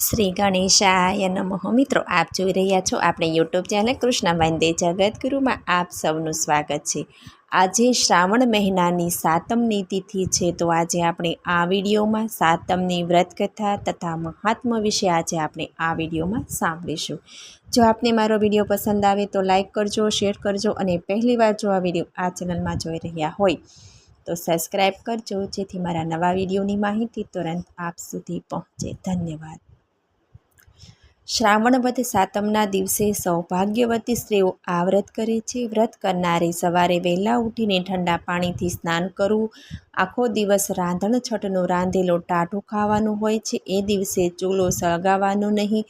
શ્રી ગણેશાય નમઃ. મિત્રો, આપ જોઈ રહ્યા છો આપણે યુટ્યુબ ચેનલ કૃષ્ણ વંદે જગતગુરુમાં આપ સૌનું સ્વાગત છે. આજે શ્રાવણ મહિનાની સાતમની તિથિ છે, તો આજે આપણે આ વિડીયોમાં સાતમની વ્રતકથા તથા મહાત્મ વિશે આજે આપણે આ વિડીયોમાં સાંભળીશું. જો આપને મારો વીડિયો પસંદ આવે તો લાઈક કરજો, શેર કરજો અને પહેલીવાર જો આ વીડિયો આ ચેનલમાં જોઈ રહ્યા હોય તો સબસ્ક્રાઈબ કરજો, જેથી મારા નવા વિડીયોની માહિતી તુરંત આપ સુધી પહોંચે. ધન્યવાદ. શ્રાવણ વધ સાતમના દિવસે સૌભાગ્યવતી સ્ત્રીઓ આ વ્રત કરે છે. વ્રત કરનારે સવારે વહેલા ઉઠીને ઠંડા પાણીથી સ્નાન કરવું. આખો દિવસ રાંધણ છઠનું રાંધેલો ટાઢું ખાવાનું હોય છે. એ દિવસે ચૂલો સળગાવવાનો નહીં.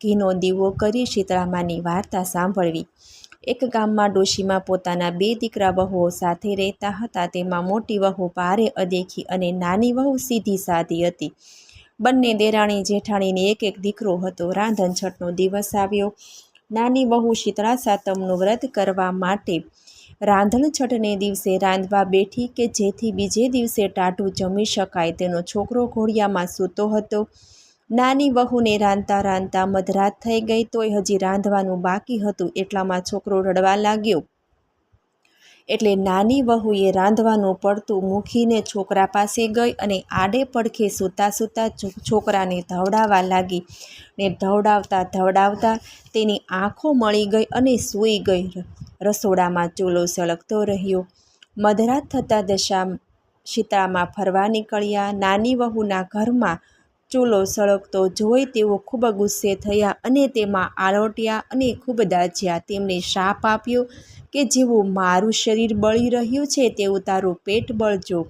ઘીનો દીવો કરી શીતળામાની વાર્તા સાંભળવી. એક ગામમાં ડોશીમાં પોતાના બે દીકરા વહુઓ સાથે રહેતા હતા. તેમાં મોટી વહુ ભારે અદેખી અને નાની વહુ સીધી સાધી હતી. બંને દેરાણી જેઠાણીને એક એક દીકરો હતો. રાંધણછટનો દિવસ આવ્યો. નાની બહુ શીતળા સાતમનું વ્રત કરવા માટે રાંધણછટને દિવસે રાંધવા બેઠી કે જેથી બીજે દિવસે ટાઢું જમી શકાય તેનો છોકરો ઘોડિયામાં સૂતો હતો. નાની વહુને રાંધતા રાંધતા મધરાત થઈ ગઈ તોય હજી રાંધવાનું બાકી હતું એટલામાં છોકરો રડવા લાગ્યો. એટલે નાની વહુએ રાંધવાનું પડતું મૂકીને છોકરા પાસે ગઈ અને આડે પડખે સૂતા સૂતા છોકરાને ધવડાવવા લાગી. ને ધવડાવતા ધવડાવતા તેની આંખો મળી ગઈ અને સૂઈ ગઈ. રસોડામાં ચૂલો સળગતો રહ્યો. મધરાત થતાં દશા શીતળામાં ફરવા નીકળ્યા. નાની વહુના ઘરમાં ચૂલો સળગતો જોઈ તેઓ ખૂબ ગુસ્સે થયા અને તેમાં આરોટ્યા અને ખૂબ દાજ્યા. તેમને શાપ આપ્યો. કે જેવું મારું શરીર બળી રહ્યું છે તેવું તારું પેટ બળજો.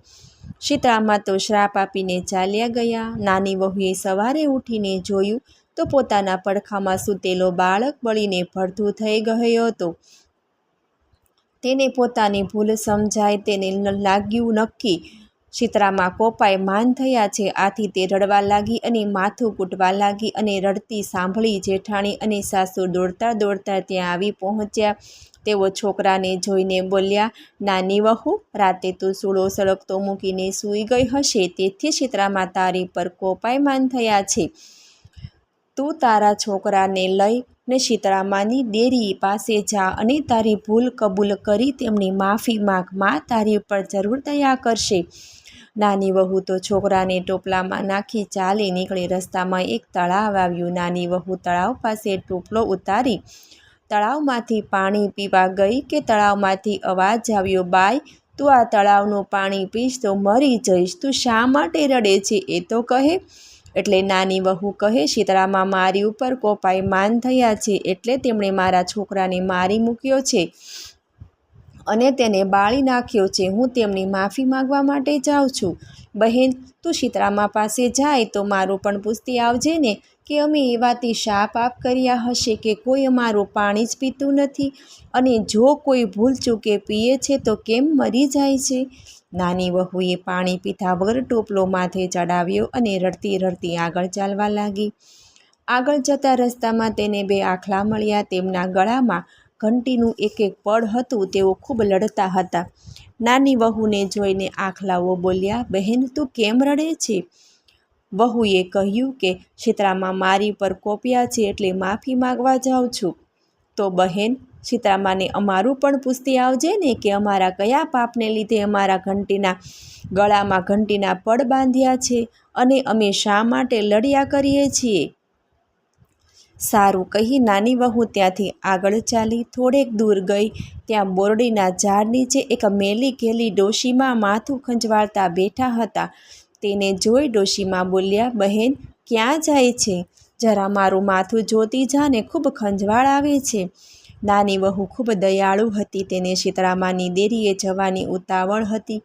શીતળામાં તો શ્રાપ આપીને ચાલ્યા ગયા. નાની વહુએ સવારે ઉઠીને જોયું તો પોતાના પડખામાં સૂતેલો બાળક બળીને ભડથું થઈ ગયો હતો. તેને પોતાની ભૂલ સમજાય તેને લાગ્યું નક્કી શીતળામાં કોપાય માન થયા છે. આથી તે રડવા લાગી અને માથું કૂટવા લાગી અને રડતી સાંભળી જેઠાણી અને સાસુ દોડતા દોડતા ત્યાં આવી પહોંચ્યા. તેઓ છોકરાને જોઈને બોલ્યા, નાની વહુ, રાતે તું સૂળો સળગતો મૂકીને સૂઈ ગઈ હશે, તેથી શીતળામાં તારી પર કોપાયમાન થયા છે. તું તારા છોકરાને લઈ ને શીતળામાની દેરી પાસે જા અને તારી ભૂલ કબૂલ કરી તેમની માફી માગ. માં તારી પર જરૂર દયા કરશે. નાની વહુ તો છોકરાને ટોપલામાં નાખી ચાલી નીકળી રસ્તામાં એક તળાવ આવ્યું. નાની વહુ તળાવ પાસે ટોપલો ઉતારી તળાવમાંથી પાણી પીવા ગઈ કે તળાવમાંથી અવાજ આવ્યો બાય તું આ તળાવનું પાણી પીશ તો મરી જઈશ. તું શા માટે રડે છે? એ તો કહે. એટલે નાની વહુ કહે શીતળામાં મારી ઉપર કોપાઈ માન થયા છે, એટલે તેમણે મારા છોકરાને મારી મૂક્યો છે અને તેને બાળી નાખ્યો છે. હું તેમની માફી માગવા માટે જાઉં છું. બહેન, તું સીતરામા પાસે જાય તો મારું પણ પૂછતી આવજે ને કે અમે એવાથી શાપ આપ કર્યા હશે કે કોઈ અમારું પાણી જ પીતું નથી અને જો કોઈ ભૂલ ચૂકે પીએ છે તો કેમ મરી જાય છે? નાની વહુએ પાણી પીધા વગર ટોપલો માથે ચડાવ્યો અને રડતી રડતી આગળ ચાલવા લાગી. આગળ જતા રસ્તામાં તેને બે આખલા મળ્યા. તેમના ગળામાં ઘંટીનું એક એક પડ હતું. તેઓ ખૂબ લડતા હતા. નાની વહુને જોઈને આખલાઓ બોલ્યા, બહેન, તું કેમ રડે છે? વહુએ કહ્યું કે શીતળામાં મારી પર કોપ્યા છે એટલે માફી માગવા જાઉં છું. તો બહેન સીતામાને અમારું પણ પૂછતી આવજે ને કે અમારા કયા પાપને લીધે અમારા ઘંટીના ગળામાં ઘંટીના પડ બાંધ્યા છે અને અમે શા માટે લડ્યા કરીએ છીએ? સારું કહી નાની વહુ ત્યાંથી આગળ ચાલી થોડેક દૂર ગઈ. ત્યાં બોરડીના ઝાડ નીચે એક મેલી ઘેલી ડોશીમાં માથું ખંજવાળતા બેઠા હતા. તેને જોઈ ડોશીમાં બોલ્યા, બહેન, ક્યાં જાય છે? જરા મારું માથું જોતી જાને ખૂબ ખંજવાળ આવે છે. નાની વહુ ખૂબ દયાળુ હતી. તેને શીતળામાની દેરીએ જવાની ઉતાવળ હતી.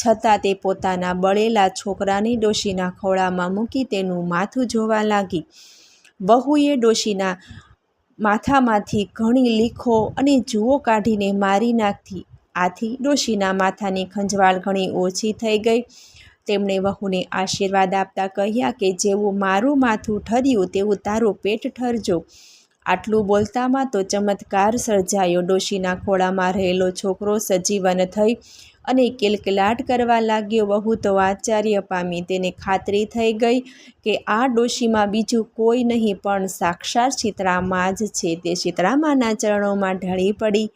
છતાં તે પોતાના બળેલા છોકરાની ડોશીના ખોળામાં મૂકી તેનું માથું જોવા લાગી. વહુએ ડોશીના માથામાંથી ઘણી લીખો અને જુઓ કાઢીને મારી નાખતી આથી ડોશીના માથાની ખંજવાળ ઘણી ઓછી થઈ ગઈ. તેમણે વહુને આશીર્વાદ આપતા કહ્યા કે જેવું મારું માથું ઠર્યું, તેવું તારું પેટ ઠરજો. આટલું બોલતામાં તો ચમત્કાર સર્જાયો. ડોશીના ખોળામાં રહેલો છોકરો સજીવન થઈ અને કિલકિલાટ કરવા લાગ્યો. વહુ તો આશ્ચર્ય પામી. તેને ખાતરી થઈ ગઈ કે આ ડોશીમાં બીજું કોઈ નહીં, પણ સાક્ષાત ચિત્રામાં જ છે. તે ચિત્રામાના ચરણોમાં ઢળી પડી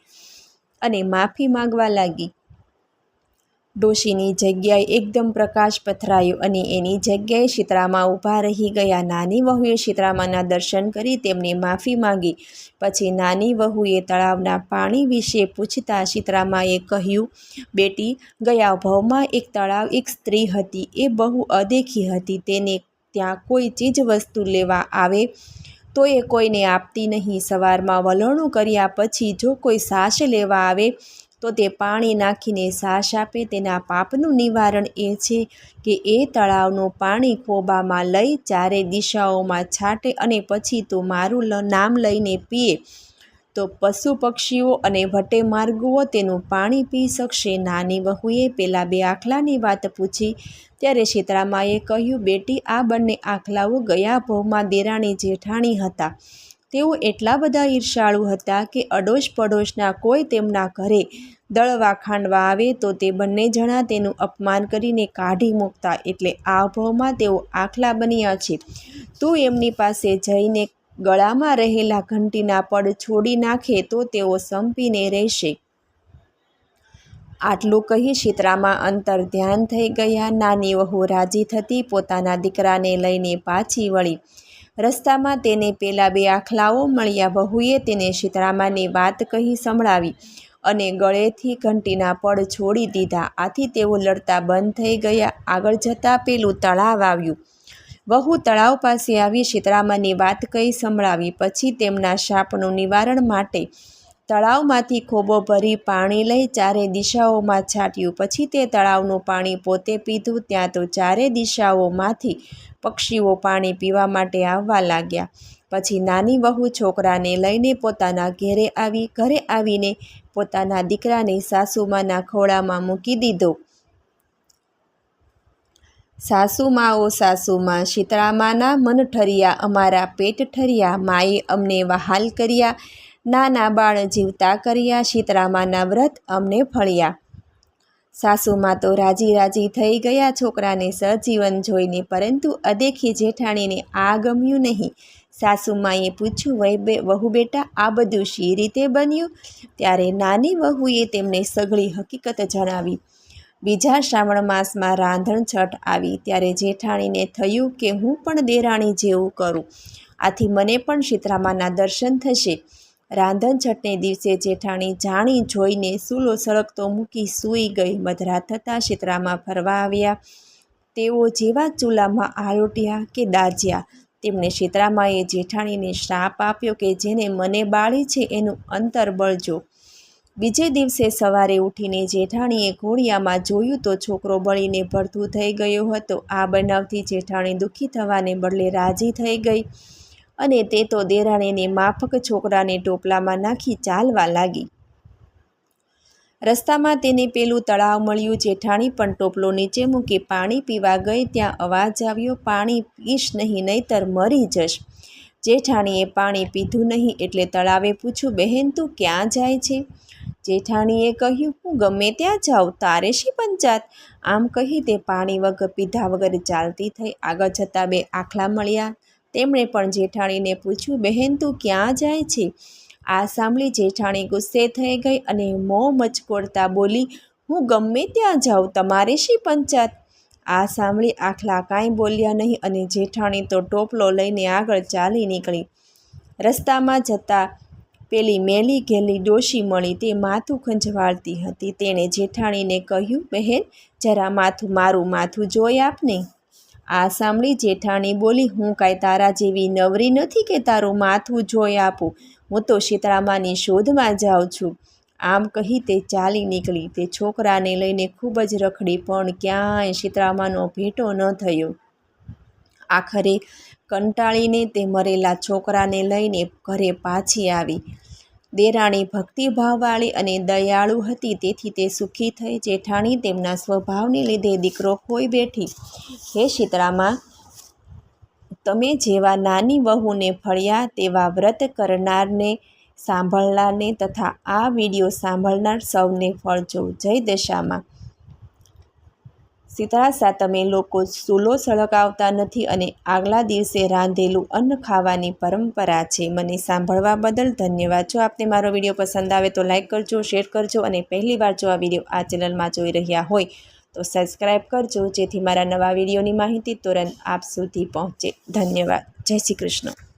અને માફી માંગવા લાગી. ડોશીની જગ્યાએ એકદમ પ્રકાશ પથરાયો અને એની જગ્યાએ શીતળામાં ઊભા રહી ગયા. નાની વહુએ શીતળામાના દર્શન કરી તેમને માફી માંગી. પછી નાની વહુએ તળાવના પાણી વિશે પૂછતા શીતળામાએ કહ્યું, બેટી, ગયા ભવમાં એક તળાવ એક સ્ત્રી હતી. એ બહુ અદેખી હતી. તેને ત્યાં કોઈ ચીજ વસ્તુ લેવા આવે તો એ કોઈને આપતી નહીં. સવારમાં વલણું કર્યા પછી જો કોઈ સાસ લેવા આવે તો તે પાણી નાખીને સાસ આપે, તેના પાપનું નિવારણ એ છે કે એ તળાવનું પાણી ખોબામાં લઈ ચારે દિશાઓમાં છાંટે અને પછી તો મારું નામ લઈને પીએ. તો પશુ પક્ષીઓ અને વટે માર્ગુઓ તેનું પાણી પી શકશે. નાની વહુએ પેલા બે આખલાની વાત પૂછી. ત્યારે શીતળામાએ કહ્યું, બેટી, આ બંને આખલાઓ ગયા ભવમાં દેરાણી જેઠાણી હતા. તેઓ એટલા બધા ઈર્ષાળુ હતા કે અડોશ પડોશના કોઈ તેમના ઘરે દળવા ખાંડવા આવે તો તે બંને જણા તેનું અપમાન કરીને કાઢી મૂકતા એટલે આ ભાવમાં તેઓ આખલા બન્યા છે. તું એમની પાસે જઈને ગળામાં રહેલા ઘંટીના પડ છોડી નાખે તો તેઓ સંપીને રહેશે. આટલું કહી શીતળામાં અંતર ધ્યાન થઈ ગયા. નાની વહુ રાજી થતી પોતાના દીકરાને લઈને પાછી વળી રસ્તામાં તેને પેલા બે આખલાઓ મળ્યા વહુએ તેને શીતળામાની વાત કહી સંભળાવી અને ગળેથી ઘંટીના પડ છોડી દીધા. આથી તેઓ લડતા બંધ થઈ ગયા. આગળ જતાં પેલું તળાવ આવ્યું. વહુ તળાવ પાસે આવી શીતળામાની વાત કહી સંભળાવી. પછી તેમના શાપનું નિવારણ માટે તળાવમાંથી ખોબો ભરી પાણી લઈ ચારે દિશાઓમાં છાંટ્યું. પછી તે તળાવનું પાણી પોતે પીધું. ત્યાં તો ચારે દિશાઓમાંથી પક્ષીઓ પાણી પીવા માટે આવવા લાગ્યા. પછી નાની વહુ છોકરાને લઈને પોતાના ઘેરે આવી, ઘરે આવીને પોતાના દીકરાને સાસુમાના ખોળામાં મૂકી દીધો. સાસુમા સાસુમાં શીતળામાના મન ઠર્યા, અમારા પેટ ઠર્યા, માએ અમને વહાલ કર્યા, નાના બાળ જીવતા કર્યા, શીતળામાના વ્રત અમને ફળ્યા. સાસુમાં તો રાજી રાજી થઈ ગયા છોકરાને સજીવન જોઈને, પરંતુ અદેખી જેઠાણીને આ ગમ્યું નહીં. સાસુમાએ પૂછ્યું, વહુ વહુ બેટા, આ બધું શી રીતે બન્યું? ત્યારે નાની વહુએ તેમને સઘળી હકીકત જણાવી. બીજા શ્રાવણ માસમાં રાંધણ છઠ આવી, ત્યારે જેઠાણીને થયું કે હું પણ દેરાણી જેવું કરું. આથી મને પણ શીતરામાના દર્શન થશે. રાંધણ છઠને દિવસે જેઠાણી જાણી જોઈને સૂલો સળગતો મૂકી સૂઈ ગઈ. મધરાત થતાં શીતળામાં ફરવા આવ્યા. તેઓ જેવા ચૂલામાં આરોટ્યા કે દાજ્યા. તેમણે શીતળામાએ જેઠાણીને શ્રાપ આપ્યો કે જેને મને બાળી છે એનું અંતર બળજો. બીજે દિવસે સવારે ઉઠીને જેઠાણીએ ઘોડિયામાં જોયું તો છોકરો બળીને ભરતું થઈ ગયો હતો. આ બનાવથી જેઠાણી દુઃખી થવાને બદલે રાજી થઈ ગઈ. અને તે તો દેરાણીને માફક છોકરાને ટોપલામાં નાખી ચાલવા લાગી. રસ્તામાં તેને પેલું તળાવ મળ્યું જેઠાણી પણ ટોપલો નીચે મૂકી પાણી પીવા ગઈ ત્યાં અવાજ આવ્યો, પાણી પીશ નહીં, નહીતર મરી જશ. જેઠાણીએ પાણી પીધું નહીં એટલે તળાવે પૂછ્યું, બહેન, તું ક્યાં જાય છે? જેઠાણીએ કહ્યું, હું ગમે ત્યાં જાઉં, તારે શી પંચાત આમ કહી તે પાણી વગર પીધા વગર ચાલતી થઈ. આગળ જતાં બે આખલા મળ્યા. તેમણે પણ જેઠાણીને પૂછ્યું, બહેન, તું ક્યાં જાય છે? આ સાંભળી જેઠાણી ગુસ્સે થઈ ગઈ અને મોં મચકોડતા બોલી, હું ગમે ત્યાં જાઉં, તમારે શી પંચાત આ સાંભળી આખલા કાંઈ બોલ્યા નહીં અને જેઠાણી તો ટોપલો લઈને આગળ ચાલી નીકળી. રસ્તામાં જતાં પેલી મેલી ઘેલી ડોશી મળી તે માથું ખંજવાળતી હતી. તેણે જેઠાણીને કહ્યું, બહેન, જરા માથું, મારું માથું જોઈ આપને. આ સાંભળી જેઠાણી બોલી, હું કાંઈ તારા જેવી નવરી નથી કે તારું માથું જોઈ આપું? હું તો શીતળામાની શોધમાં જાઉં છું. આમ કહી તે ચાલી નીકળી. તે છોકરાને લઈને ખૂબ જ રખડી, પણ ક્યાંય શીતળામાનો ભેટો ન થયો. આખરે કંટાળીને તે મરેલા છોકરાને લઈને ઘરે પાછી આવી. દેરાણી ભક્તિભાવવાળી અને દયાળુ હતી, તેથી તે સુખી થઈ જેઠાણી તેમના સ્વભાવને લીધે દીકરો ખોઈ બેઠી. હે શીતળામાં, તમે જેવા નાની વહુને ફળ્યા તેવા વ્રત કરનારને સાંભળનારને તથા આ વીડિયો સાંભળનાર સૌને ફળજો. જય દશામાં. શીતળા સાતમે લોકો ચૂલો સળગાવતા નથી અને આગલા દિવસે રાંધેલું અન્ન ખાવાની પરંપરા છે. મને સાંભળવા બદલ ધન્યવાદ. જો આપને મારો વીડિયો પસંદ આવે તો લાઇક કરજો, શેર કરજો અને પહેલીવાર જો આ વીડિયો આ ચેનલમાં જોઈ રહ્યા હોય તો સબસ્ક્રાઈબ કરજો, જેથી મારા નવા વિડીયોની માહિતી તુરંત આપ સુધી પહોંચે. ધન્યવાદ. જય શ્રી કૃષ્ણ.